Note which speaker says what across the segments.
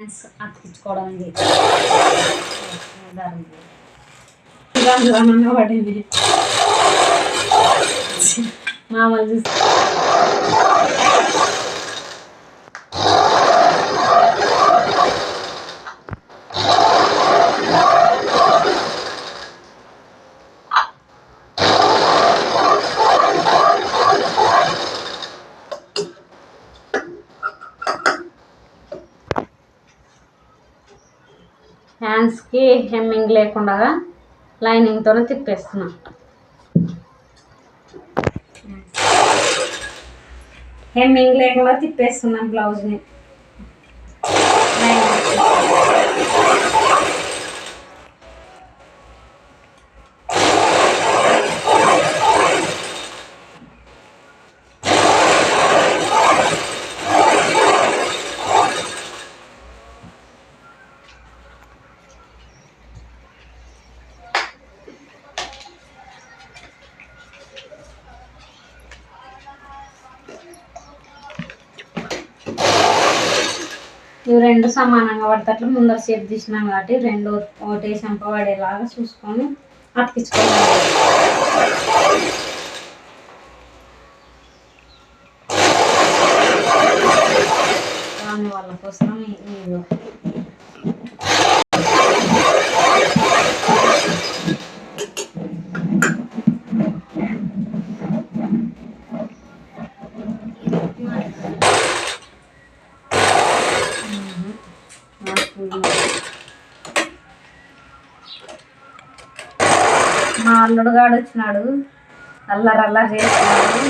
Speaker 1: అతికించుకోవడం ఇది పడింది. మామూలు హ్యాండ్స్కి హెమ్మింగ్ లేకుండా లైనింగ్తోనే తిప్పేస్తున్నా. హెమ్మింగ్ లేకుండా తిప్పేస్తున్నాం బ్లౌజ్ని లైనింగ్ ఇవి రెండు సమానంగా పడతట్లు ముందర షేప్ తీసినాం కాబట్టి రెండు ఒకటి చెంప పడేలాగా చూసుకొని అతికించుకోవాలి. దాని వాళ్ళ కోసం ఈ- ఈ మా అల్లుడు గాడు వచ్చినాడు. అల్లరి అల్లరి చేస్తున్నాడు.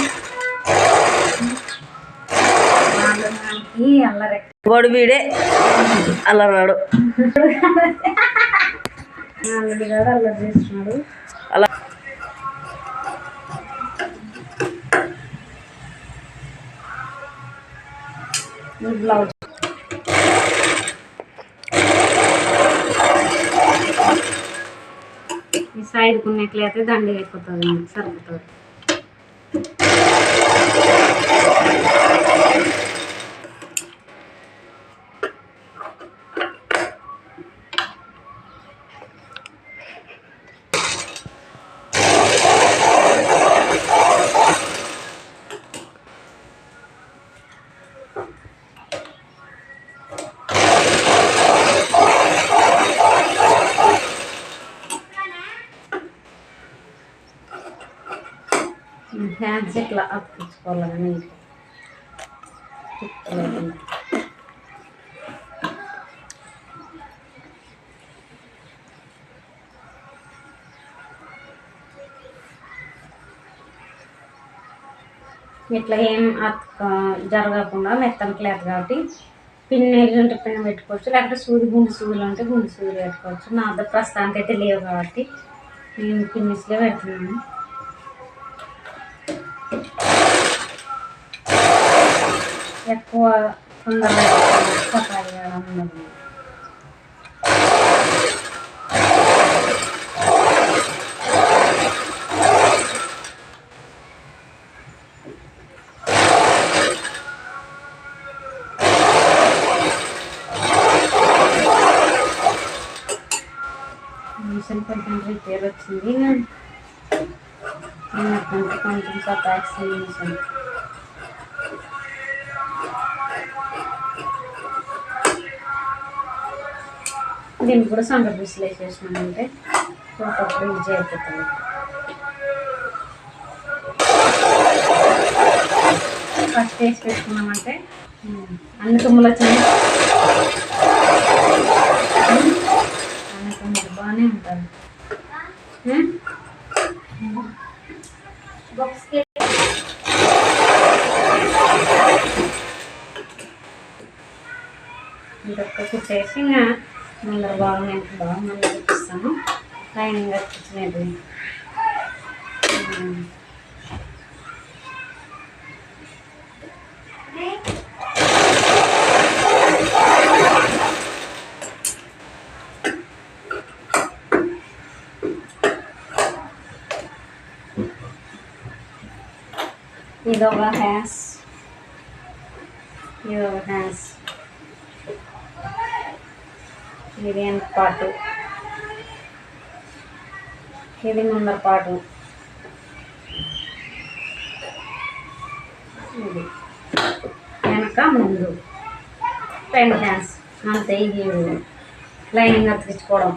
Speaker 1: మా అల్లరి.
Speaker 2: వాడు వీడే అలా రాడు
Speaker 1: మా అల్లరి చేస్తున్నాడు.
Speaker 2: అలా
Speaker 1: బ్లౌజ్ ఈ సైడ్ కొన్నట్లయితే దండి ఎక్కుతుంది సరిపోతుంది హ్యాండ్స్ ఇట్లా అప్పించుకోవాలని ఇట్లా ఏం అతక జరగకుండా మెత్తని క్లాత్ కాబట్టి పిన్ ఉంటే పిన్ పెట్టుకోవచ్చు. లేకపోతే సూది గుండు సూదులు ఉంటే గుండు సూదులు పెట్టుకోవచ్చు. నా దగ్గర ప్రస్తుతానికి అయితే లేవు కాబట్టి నేను పిన్నిస్లే పెడుతున్నాను. ఎక్కువ తొందరగా సఫాయి చేయడం ఉండదు మిషన్ కొంచెం రిపేర్ వచ్చింది కొంచెం కొంచెం సతాక్సి మిషన్ దీన్ని కూడా సండ పీసులు వేసేసినామంటే ఒకప్పుడు ఈజీ అయిపోతుంది ఫస్ట్ వేసి పెట్టుకున్నామంటే అన్ని తుమ్ములు వచ్చినాయి అన్ని తుమ్ములు బాగానే ఉంటుంది బాక్స్కి ఇంకొక కుట్టేసి ఇంకా ముందర బాగా ఎంత బాగా ముందు చూపిస్తాను. లైనింగ్ వచ్చినది ఇది ఒక హ్యాస్ ఇది ఒక హ్యాస్ ఇది వెనక పాటు ఇది ముందర పాటు ఇది వెనక ముందు. రెండు హ్యాస్ అంతే ఇది. లైనింగ్ అతికించుకోవడం.